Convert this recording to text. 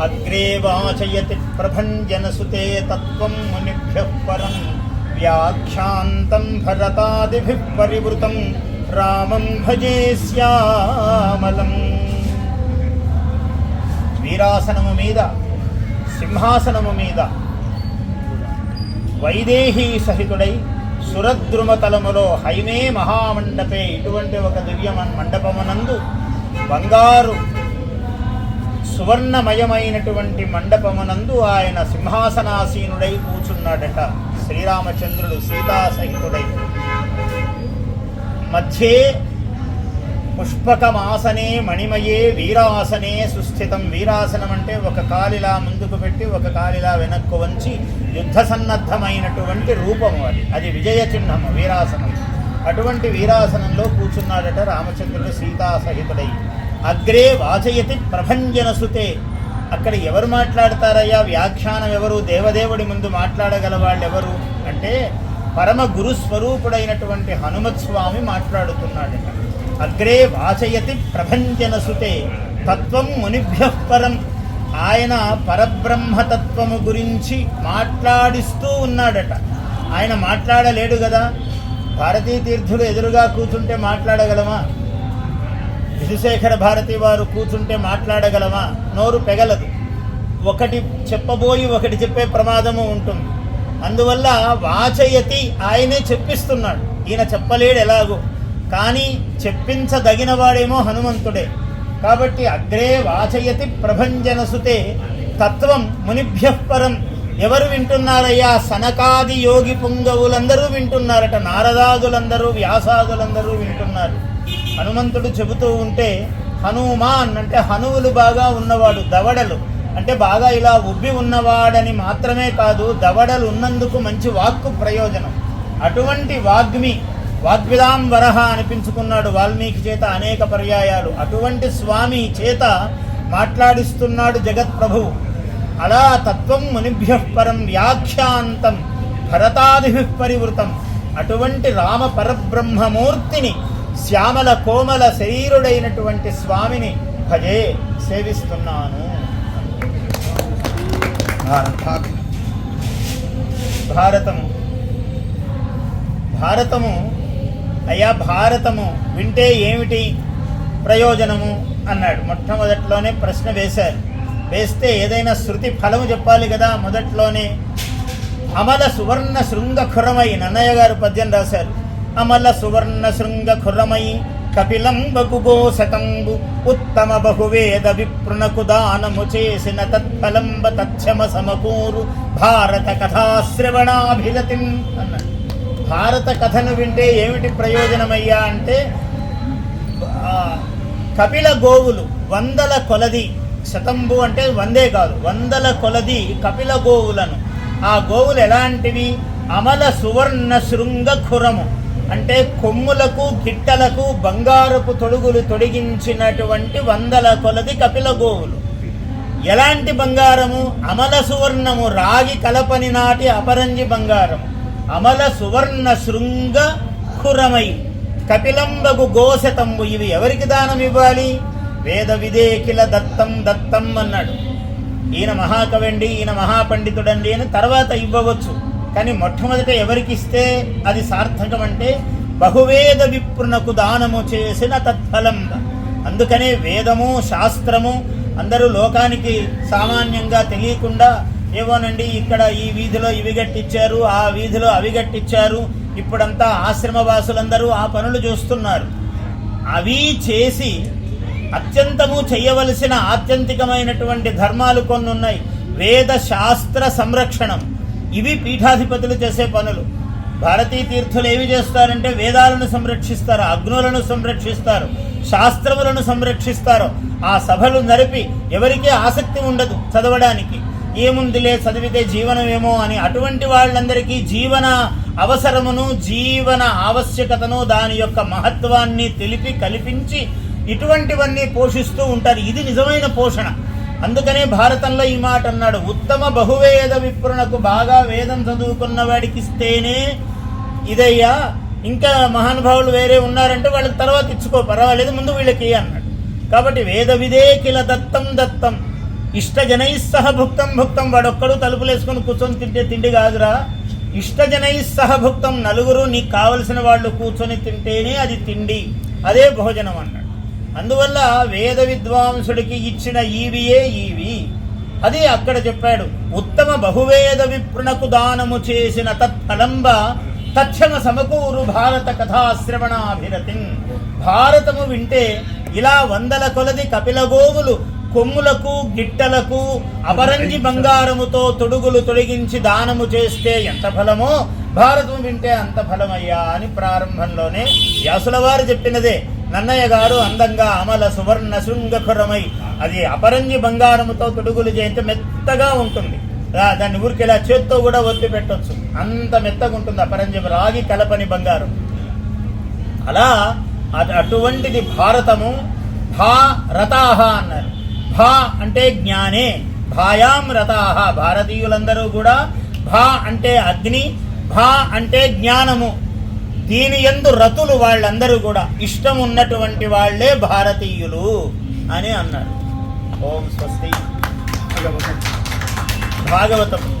అగ్రేవాచయతి ప్రభంజనసుతే తత్వం మునిభ్య పరం వ్యాఖ్యాంతం భరతాదిభిः పరివృతం రామం భజే శ్యామలం వీరాసనము మీద సింహాసనము మీద వైదేహీ సహితుడై సురద్రుమతలములో హైమే మహామండపే ఇటువంటి ఒక దివ్య మండపమునందు బంగారు సువర్ణమయమైనటువంటి మండపమునందు ఆయన సింహాసనాసీనుడై కూర్చున్నాడట. శ్రీరామచంద్రుడు సీతాసహితుడై. మధ్యే పుష్పకమాసనే మణిమయే వీరాసనే సుస్థితం. వీరాసనం అంటే ఒక కాలిలా ముందుకు పెట్టి ఒక కాలిలా వెనక్కు వంచి యుద్ధ సన్నద్ధమైనటువంటి రూపము అది. అది విజయ చిహ్నము వీరాసనం. అటువంటి వీరాసనంలో కూర్చున్నాడట రామచంద్రుడు సీతాసహితుడై. అగ్రే వాచయతి ప్రభంజనసుతే. అక్కడ ఎవరు మాట్లాడతారయ్యా? వ్యాఖ్యానం ఎవరు? దేవదేవుడి ముందు మాట్లాడగల వాళ్ళు ఎవరు అంటే పరమ గురు స్వరూపుడైనటువంటి హనుమత్ స్వామి మాట్లాడుతున్నాడట. అగ్రే వాచయతి ప్రభంజనసుతే. తత్వం మునిభ్య పరం. ఆయన పరబ్రహ్మతత్వము గురించి మాట్లాడిస్తూ ఉన్నాడట. ఆయన మాట్లాడలేడు కదా భారతీ తీర్థులు ఎదురుగా కూర్చుంటే మాట్లాడగలమా? విధుశేఖర భారతి వారు కూర్చుంటే మాట్లాడగలమా? నోరు పెగలదు. ఒకటి చెప్పబోయి ఒకటి చెప్పే ప్రమాదము ఉంటుంది. అందువల్ల వాచయతి ఆయనే చెప్పిస్తున్నాడు. ఈయన చెప్పలేడు ఎలాగో. కానీ చెప్పించదగిన వాడేమో హనుమంతుడే. కాబట్టి అగ్రే వాచయతి ప్రభంజనసుతే తత్వం మునిభ్యపరం ఎవరు వింటున్నారయ్యా? సనకాది యోగి పుంగవులందరూ వింటున్నారట. నారదాదులందరూ వ్యాసాదులందరూ వింటున్నారు. హనుమంతుడు చెబుతూ ఉంటే హనుమాన్ అంటే హనువులు బాగా ఉన్నవాడు దవడలు. అంటే బాగా ఇలా ఉబ్బి ఉన్నవాడని మాత్రమే కాదు దవడలు ఉన్నందుకు మంచి వాక్కు ప్రయోజనం. అటువంటి వాగ్మి వాగ్విదాం వరహ అనిపించుకున్నాడు వాల్మీకి చేత అనేక పర్యాయాలు. అటువంటి స్వామి చేత మాట్లాడిస్తున్నాడు జగత్ ప్రభువు అలా తత్వం మునిభ్య పరం వ్యాఖ్యాంతం భరతాది పరివృతం. అటువంటి రామ పరబ్రహ్మమూర్తిని శ్యామల కోమల శరీరుడైనటువంటి స్వామిని భజే సేవిస్తున్నాను. భారతము. భారతము అయ్యా భారతము వింటే ఏమిటి ప్రయోజనము అన్నాడు. మొట్టమొదట్లోనే ప్రశ్న వేశారు. వేస్తే ఏదైనా శృతి ఫలము చెప్పాలి కదా. మొదట్లోనే అమల సువర్ణ శృంగ ఖురమై నన్నయ్య గారు పద్యం రాశారు. అమల సువర్ణ శృంగ ఖురమై కపిలం ఉత్తమ బహువేద విప్రునకు దానము చేసిన తత్ఫలంబ తచ్చమ సమకూరు భారత కథాశ్రవణాభిలతి అన్నాడు భారత కథను వింటే ఏమిటి ప్రయోజనమయ్యా అంటే కపిల గోవులు వందల కొలది శతంబు అంటే వందే కాదు వందల కొలది కపిల గోవులను. ఆ గోవులు ఎలాంటివి? అమల సువర్ణ శృంగ ఖురము అంటే కొమ్ములకు గిట్టలకు బంగారపు తొడుగులు తొడిగించినటువంటి వందల కొలది కపిల గోవులు. ఎలాంటి బంగారము? అమల సువర్ణము రాగి కలపని నాటి అపరంజి బంగారం. అమల సువర్ణ శృంగ ఖురమై. కపిలంబగు గోశతంబు ఇవి ఎవరికి దానం ఇవ్వాలి? వేద విదేకిల దత్తం దత్తం అన్నాడు. ఈయన మహాకవండి ఈయన మహాపండితుడండి అని తర్వాత ఇవ్వవచ్చు. కానీ మొట్టమొదట ఎవరికి ఇస్తే అది సార్థకం అంటే బహువేద విప్రునకు దానము చేసిన తత్ఫలం. అందుకనే వేదము శాస్త్రము అందరూ లోకానికి సామాన్యంగా తెలియకుండా ఏవోనండి ఇక్కడ ఈ వీధిలో ఇవి గట్టిచ్చారు ఆ వీధిలో అవి గట్టిచ్చారు ఇప్పుడంతా ఆశ్రమవాసులందరూ ఆ పనులు చూస్తున్నారు. అవి చేసి అత్యంతము చేయవలసిన ఆత్యంతికమైనటువంటి ధర్మాలు కొన్ని ఉన్నాయి వేద శాస్త్ర సంరక్షణం. ఇవి పీఠాధిపతులు చేసే పనులు. భారతీయ తీర్థులు ఏమి చేస్తారంటే వేదాలను సంరక్షిస్తారు అగ్నులను సంరక్షిస్తారు శాస్త్రములను సంరక్షిస్తారు. ఆ సభలు నడిపి ఎవరికీ ఆసక్తి ఉండదు చదవడానికి. ఏముందిలే చదివితే జీవనమేమో అని అటువంటి వాళ్ళందరికీ జీవన అవసరమును జీవన ఆవశ్యకతను దాని యొక్క మహత్వాన్ని తెలిపి కల్పించి ఇటువంటివన్నీ పోషిస్తూ ఉంటారు. ఇది నిజమైన పోషణ. అందుకనే భారతంలో ఈ మాట అన్నాడు. ఉత్తమ బహువేద విప్రునకు బాగా వేదం చదువుకున్న వాడికి ఇస్తేనే ఇదయ్యా ఇంకా మహానుభావులు వేరే ఉన్నారంటే వాళ్ళకి తర్వాత ఇచ్చుకో పర్వాలేదు ముందు వీళ్ళకి అన్నాడు. కాబట్టి వేద విదేకిల దత్తం దత్తం. ఇష్టజనై సహ భుక్తం భుక్తం వాడొక్కడు తలుపులేసుకొని కూర్చొని తింటే తిండి కాదురా. ఇష్టజనై సహ భుక్తం నలుగురు నీకు కావలసిన వాళ్ళు కూర్చొని తింటేనే అది తిండి. అదే భోజనం అన్నాడు. అందువల్ల వేద విద్వాంసుడికి ఇచ్చిన ఈవియే ఈవి. అది అక్కడ చెప్పాడు ఉత్తమ బహువేద విప్రునకు దానము చేసిన తత్ఫలంబ తక్షణ సమకూరు భారత కథాశ్రవణాభిరతి. భారతము వింటే ఇలా వందల కొలది కపిలగోవులు కొమ్ములకు గిట్టలకు అపరంజి బంగారముతో తొడుగులు తొలగించి దానము చేస్తే ఎంత ఫలమో భారతం వింటే అంత ఫలమయ్యా అని ప్రారంభంలోనే వ్యాసుల వారు చెప్పినదే. నన్నయ్య గారు అందంగా అమల సువర్ణ శృంగఖురమై. అది అపరంజి బంగారముతో తొడుగులు చేయించి మెత్తగా ఉంటుంది. దాన్ని ఊరికి ఇలా చేత్తో కూడా ఒత్తి పెట్టొచ్చు. అంత మెత్తగా ఉంటుంది అపరంజి రాగి కలపని బంగారం. అలా అటువంటిది భారతము భా రతాహ అన్నారు. భా అంటే జ్ఞానే భాయాం రతాహ. భారతీయులందరూ కూడా భా అంటే అగ్ని భా అంటే జ్ఞానము. దీని ఎందు రతులు వాళ్ళందరూ కూడా ఇష్టం ఉన్నటువంటి వాళ్ళే భారతీయులు అని అన్నారు. ఓం స్వస్తి. భాగవతం.